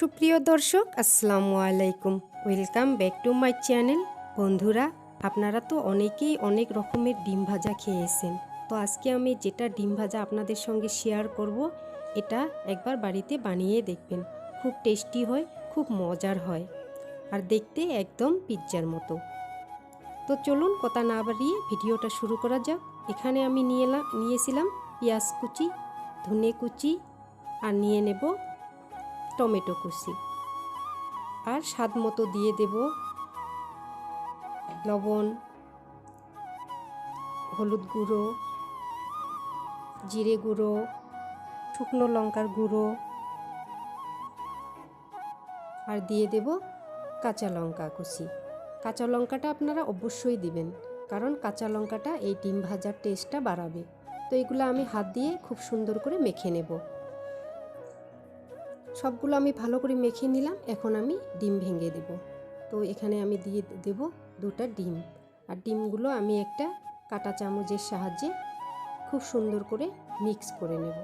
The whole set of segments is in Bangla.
সুপ্রিয় দর্শক, আসসালামু আলাইকুম। Welcome back to my channel বন্ধুরা, আপনারা তো অনেকেই অনেক রকমের ডিম ভাজা খেয়েছেন। তো আজকে আমি যেটা ডিম ভাজা আপনাদের সঙ্গে শেয়ার করব, এটা একবার বাড়িতে বানিয়ে দেখবেন। খুব টেস্টি হয়, খুব মজার হয়। আর দেখতে একদম পিৎজার মতো। তো চলুন, কথা না বাড়িয়ে ভিডিওটা শুরু করা যাক। এখানে আমি নিয়ে নিয়েছিলাম পেঁয়াজ কুচি, ধনে কুচি, আর নিয়ে নেব টমেটো কুচি। আর স্বাদ মতো দিয়ে দেব লবণ, হলুদ গুঁড়ো, জিরে গুঁড়ো, শুকনো লঙ্কার গুঁড়ো আর দিয়ে দেব কাঁচা লঙ্কা কুচি। কাঁচা লঙ্কাটা আপনারা অবশ্যই দিবেন, কারণ কাঁচা লঙ্কাটা এই ডিম ভাজার টেস্টটা বাড়াবে। তো এগুলো আমি হাত দিয়ে খুব সুন্দর করে মেখে নেব। সবগুলো আমি ভালো করে মেখে নিলাম, এখন আমি ডিম ভেঙে দেব। তো এখানে আমি দিয়ে দেব দুটা ডিম। আর ডিমগুলো আমি একটা কাটা চামচের সাহায্যে খুব সুন্দর করে মিক্স করে নেব।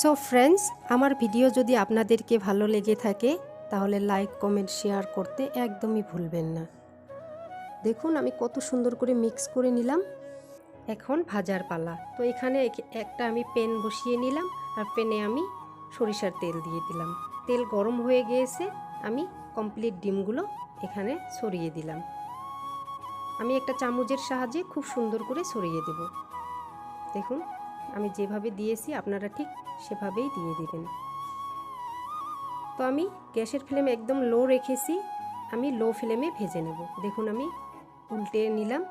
সো ফ্রেন্ডস আমার ভিডিও যদি আপনাদেরকে ভালো লেগে থাকে, তাহলে লাইক, কমেন্ট, শেয়ার করতে একদমই ভুলবেন না। দেখুন, আমি কত সুন্দর করে মিক্স করে নিলাম। এখন ভাজার পালা। তো এখানে একটা আমি পেন বসিয়ে নিলাম, আর পেনে আমি সরিষার তেল দিয়ে দিলাম। তেল গরম হয়ে গিয়েছে, আমি কমপ্লিট ডিমগুলো এখানে ছড়িয়ে দিলাম। আমি একটা চামচের সাহায্যে খুব সুন্দর করে ছড়িয়ে দেব। দেখুন, আমি যেভাবে দিয়েছি আপনারা ঠিক সেভাবেই দিয়ে দিবেন। তো আমি গ্যাসের ফ্লেম একদম লো রেখেছি, আমি লো ফ্লেমে ভেজে নেব। দেখুন, আমি উল্টে নিলাম।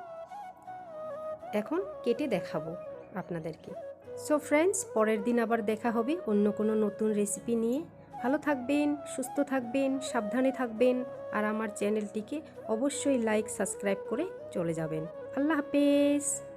এখন কেটে দেখাবো আপনাদেরকে। সো ফ্রেন্ডস পরের দিন আবার দেখা হবে অন্য কোনো নতুন রেসিপি নিয়ে। ভালো থাকবেন, সুস্থ থাকবেন, সাবধানে থাকবেন আর আমার চ্যানেলটিকে অবশ্যই লাইক সাবস্ক্রাইব করে চলে যাবেন। আল্লাহ হাফেজ।